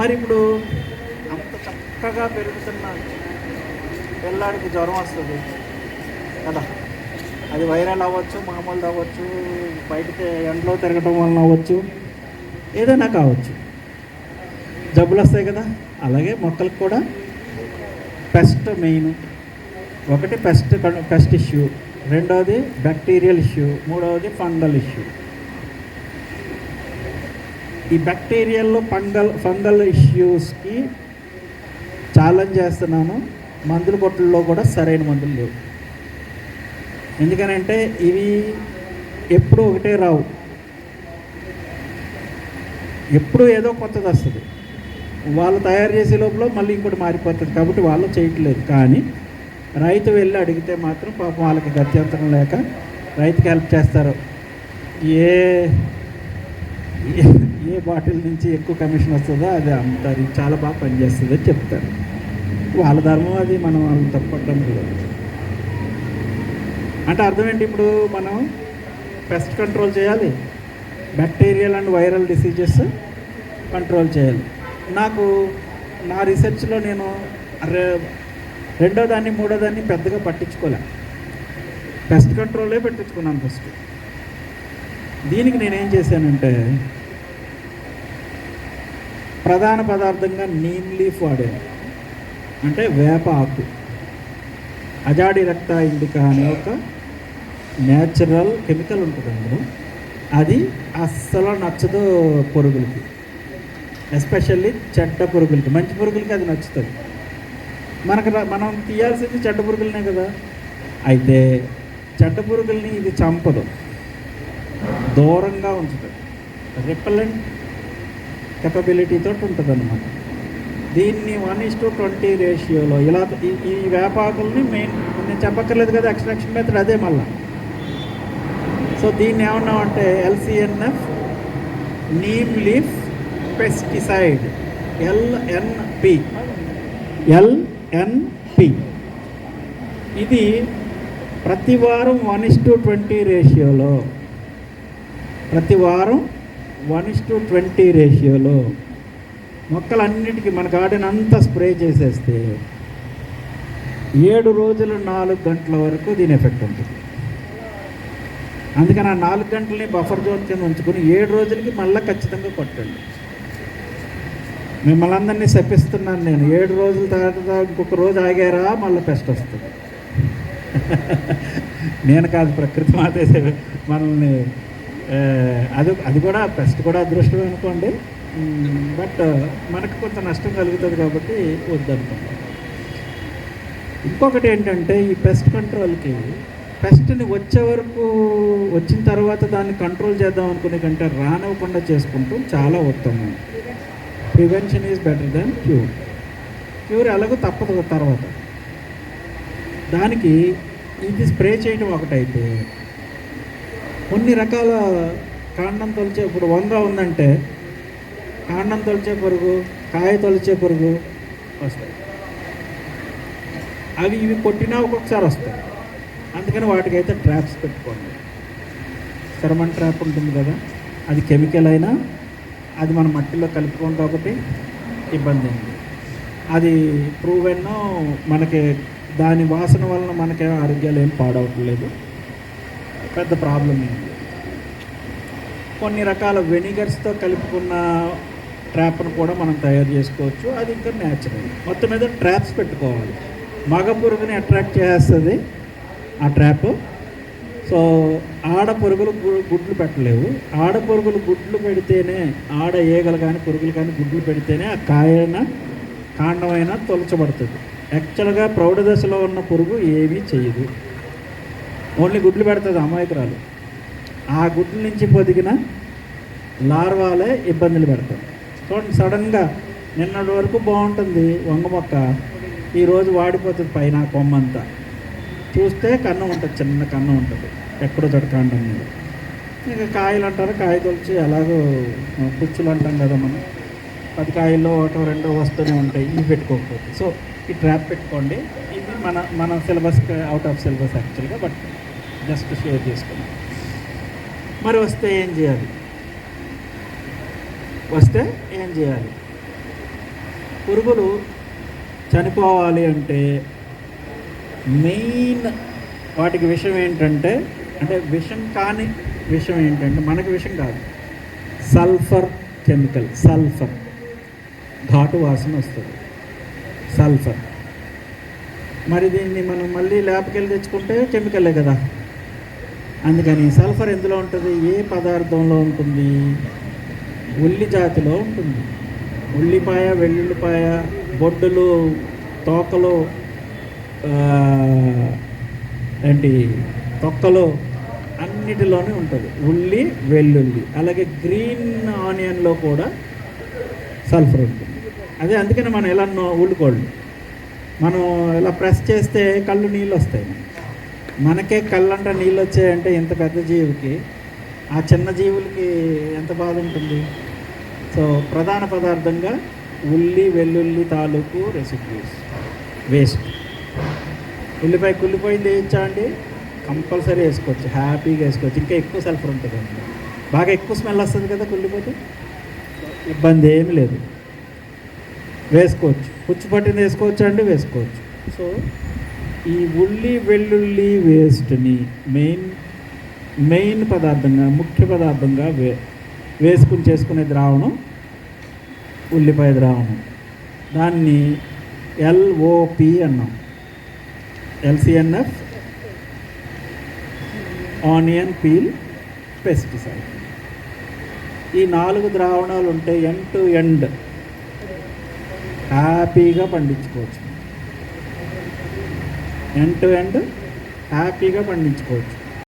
మరి ఇప్పుడు అంత చక్కగా పెరుగుతున్న పిల్లాడికి జ్వరం వస్తుంది. కదా? అది వైరల్ అవ్వచ్చు మామూలు అవ్వచ్చు బయటకి ఎండలో తిరగటం వలన అవ్వచ్చు ఏదైనా కావచ్చు. జబ్బులు వస్తాయి కదా? అలాగే మొక్కలకు కూడా పెస్ట్ మెయిన్. ఒకటి పెస్ట్ పెస్ట్ ఇష్యూ. రెండవది బ్యాక్టీరియల్ ఇష్యూ. మూడవది ఫంగల్ ఇష్యూ. ఈ బ్యాక్టీరియల్ ఫంగల్ ఫంగల్ ఇష్యూస్కి ఛాలెంజ్ చేస్తున్నాను మందుల కొట్టుల్లో కూడా సరైన మందులు లేవు. ఎందుకనంటే ఇవి ఎప్పుడు ఒకటే రావు. ఎప్పుడు ఏదో కొత్తది వస్తుంది. వాళ్ళు తయారు చేసే లోపల మళ్ళీ ఇంకోటి మారిపోతుంది కాబట్టి వాళ్ళు చేయట్లేదు. కానీ రైతు వెళ్ళి అడిగితే మాత్రం పాపం వాళ్ళకి గత్యంతరం లేక రైతుకి హెల్ప్ చేస్తారు. ఏ ఏ- బాటిల్ నుంచి ఎక్కువ కమిషన్ వస్తుందో అది అమ్ముతారు చాలా బాగా పనిచేస్తుంది అని చెప్తారు. వాళ్ళ ధర్మం అది మనం వాళ్ళు తప్పడం లేదు అంటే అర్థం ఏంటి? ఇప్పుడు మనం పెస్ట్ కంట్రోల్ చేయాలి bacterial and viral diseases control చేయాలి. నాకు నా రీసెర్చ్లో నేను రెండో దాన్ని మూడో దాన్ని పెద్దగా పట్టించుకోలే. పెస్ట్ కంట్రోలే పెట్టించుకున్నాను ఫస్ట్. దీనికి నేనేం చేశానంటే ప్రధాన పదార్థంగా నీమ్ లీఫ్ వాడాను. అంటే వేప ఆకు. అజాడి రక్త ఇండికా అనే ఒక న్యాచురల్ కెమికల్ ఉంటుంది అందులో. అది అస్సలు నచ్చదు పురుగులకి. ఎస్పెషల్లీ చెడ్డ పురుగులకి. మంచి పురుగులకి అది నచ్చుతుంది. మనకు మనం తీయాల్సింది చెడ్డ పురుగులనే కదా. అయితే చెడ్డ పురుగుల్ని ఇది చంపదు. దూరంగా ఉంచుతుంది రిపలెంట్ కెపబిలిటీతో ఉంటుంది అనమాట దీన్ని వన్ ఇస్ టు ట్వంటీ రేషియోలో ఇలా ఈ- ఈ వేపాకుల్ని మెయిన్ నేను చెప్పక్కర్లేదు కదా ఎక్స్ట్రాక్షన్ మెథడ్ అదే మళ్ళా. సో దీన్ని ఏమన్నామంటే LCNF neem leaf pesticide LNP LNP ఇది ప్రతి వారం వన్ ఇస్ టు ట్వంటీ రేషియోలో ప్రతి వారం వన్ ఇస్ టు ట్వంటీ రేషియోలో మొక్కలన్నిటికీ మన గార్డెన్ అంతా స్ప్రే చేసేస్తే ఏడు రోజులు నాలుగు గంటల వరకు దీని ఎఫెక్ట్ ఉంటుంది. అందుకని ఆ నాలుగు గంటలని బఫర్ జోన్ కింద ఉంచుకొని ఏడు రోజులకి మళ్ళీ ఖచ్చితంగా కొట్టండి. మిమ్మల్ని అందరినీ శపిస్తున్నాను నేను. ఏడు రోజుల తర్వాత ఇంకొక రోజు ఆగారా? మళ్ళీ పెస్ట్ వస్తుంది. నేను కాదు ప్రకృతి మాతే మనల్ని అది అది కూడా పెస్ట్ కూడా అదృష్టం అనుకోండి. బట్ మనకు కొంత నష్టం కలుగుతుంది కాబట్టి వద్దనుకుంటాం. ఇంకొకటి ఏంటంటే ఈ పెస్ట్ కంట్రోల్కి పెస్ట్ని వచ్చే వరకు వచ్చిన తర్వాత దాన్ని కంట్రోల్ చేద్దాం అనుకునే కంటే రానివ్వకుండా చేసుకుంటూ చాలా ఉత్తమం. Prevention is better than cure cure ఎలాగో తప్పదు తర్వాత. దానికి ఇది స్ప్రే చేయడం ఒకటైతే కొన్ని రకాల కాండం తొలిచే ఇప్పుడు వంగ ఉందంటే కాండం తొలిచే పురుగు కాయ తొలిచే పురుగు వస్తాయి. అవి ఇవి కొట్టినా ఒక్కొక్కసారి వస్తాయి. అందుకని వాటికైతే ట్రాప్స్ పెట్టుకోండి. సెరమన్ ట్రాప్ ఉంటుంది కదా అది కెమికల్ అయినా అది మన మట్టిలో కలుపుకోం కాబట్టి ఇబ్బంది అయింది అది ప్రూవ్ అయినా మనకి దాని వాసన వలన మనకేం ఆరోగ్యాలు ఏం పాడవట్లేదు. పెద్ద ప్రాబ్లం ఏంటి కొన్ని రకాల వెనిగర్స్తో కలుపుకున్న ట్రాప్ను కూడా మనం తయారు చేసుకోవచ్చు. అది ఇంకా న్యాచురల్ మొత్తం మీద ట్రాప్స్ పెట్టుకోవాలి. మగ పురుగుని అట్రాక్ట్ చేస్తుంది ఆ ట్రాప్ సో ఆడ పురుగులు గుడ్లు పెట్టలేవు. ఆడ పురుగులు గుడ్లు పెడితేనే ఆడ ఈగలు కానీ పురుగులు కానీ గుడ్లు పెడితేనే ఆ కాయన కాండమైనా తొలచబడుతుంది. యాక్చువల్గా ప్రౌఢ దశలో ఉన్న పురుగు ఏమీ చేయదు ఓన్లీ గుడ్లు పెడుతుంది అమాయకురాలు. ఆ గుడ్ల నుంచి పొదిగిన లార్వాలే ఇబ్బందులు పెడతాయి చూడండి సడన్గా నిన్నటి వరకు బాగుంటుంది వంగ మొక్క. ఈరోజు వాడిపోతుంది పైన కొమ్మంతా చూస్తే కన్నం ఉంటుంది చిన్న కన్నం ఉంటుంది. ఎక్కడో చోట కాండం మీద. ఇంకా కాయలు అంటారు కాయ తొలిచి ఎలాగో ఆ, పుచ్చులు అంటాం కదా మనం. పది కాయల్లో ఒకటో రెండో వస్తూనే ఉంటాయి ఇవి పెట్టుకోకపోతే. సో ఈ ట్రాప్ పెట్టుకోండి. ఇది మన మన సిలబస్ అవుట్ ఆఫ్ సిలబస్ యాక్చువల్గా బట్ జస్ట్ షేర్ చేసుకున్నాం మరి వస్తే ఏం చేయాలి? వస్తే ఏం చేయాలి? పురుగులు చనిపోవాలి అంటే మెయిన్ వాటికి విషయం ఏంటంటే అంటే విషం కాని విషయం ఏంటంటే మనకి విషం కాదు. Sulphur chemical sulphur. ఘాటు వాసన వస్తుంది. సల్ఫర్. మరి దీన్ని మనం మళ్ళీ ల్యాబ్కి వెళ్ళి తెచ్చుకుంటే కెమికలే కదా. అందుకని సల్ఫర్ ఎందులో ఉంటుంది? ఏ పదార్థంలో ఉంటుంది? ఉల్లి జాతిలో ఉంటుంది. ఉల్లిపాయ వెల్లుల్లిపాయ బొడ్డులు తోకలు ఏంటి తొక్కలు అన్నిటిలోనే ఉంటుంది. ఉల్లి వెల్లుల్లి. అలాగే గ్రీన్ ఆనియన్లో కూడా సల్ఫర్ ఉంటుంది. అదే అందుకని మనం ఎలా ఉల్లికోళ్ళు మనం ఇలా ప్రెస్ చేస్తే కళ్ళు నీళ్ళు వస్తాయి. మనకే కళ్ళంట నీళ్ళు వచ్చాయంటే ఇంత పెద్ద జీవికి ఆ చిన్న జీవులకి ఎంత బాధ ఉంటుంది? సో ప్రధాన పదార్థంగా ఉల్లి వెల్లుల్లి తాలూకు రెసిపీస్ వేస్ట్. ఉల్లిపాయ కుల్లిపోయింది వేయచ్చా అండి? కంపల్సరీ వేసుకోవచ్చు. హ్యాపీగా వేసుకోవచ్చు. ఇంకా ఎక్కువ సల్ఫర్ ఉంటుంది అండి బాగా ఎక్కువ స్మెల్ వస్తుంది కదా కుళ్ళిపోతే? ఇబ్బంది ఏమి లేదు. వేసుకోవచ్చు. పుచ్చు పట్టింది వేసుకోవచ్చు అండి? వేసుకోవచ్చు. సో ఈ ఉల్లి వెల్లుల్లి వేస్ట్ని మెయిన్ మెయిన్ పదార్థంగా ముఖ్య పదార్థంగా వే వేసుకుని చేసుకునే ద్రావణం ఉల్లిపాయ ద్రావణం. దాన్ని ఎల్ఓపి అన్నాం. LCNF onion peel pesticide. ఈ నాలుగు ద్రావణాలు ఉంటే ఎండ్ టు ఎండ్ హ్యాపీగా పండించుకోవచ్చు. ఎండ్ టు ఎండ్ హ్యాపీగా పండించుకోవచ్చు.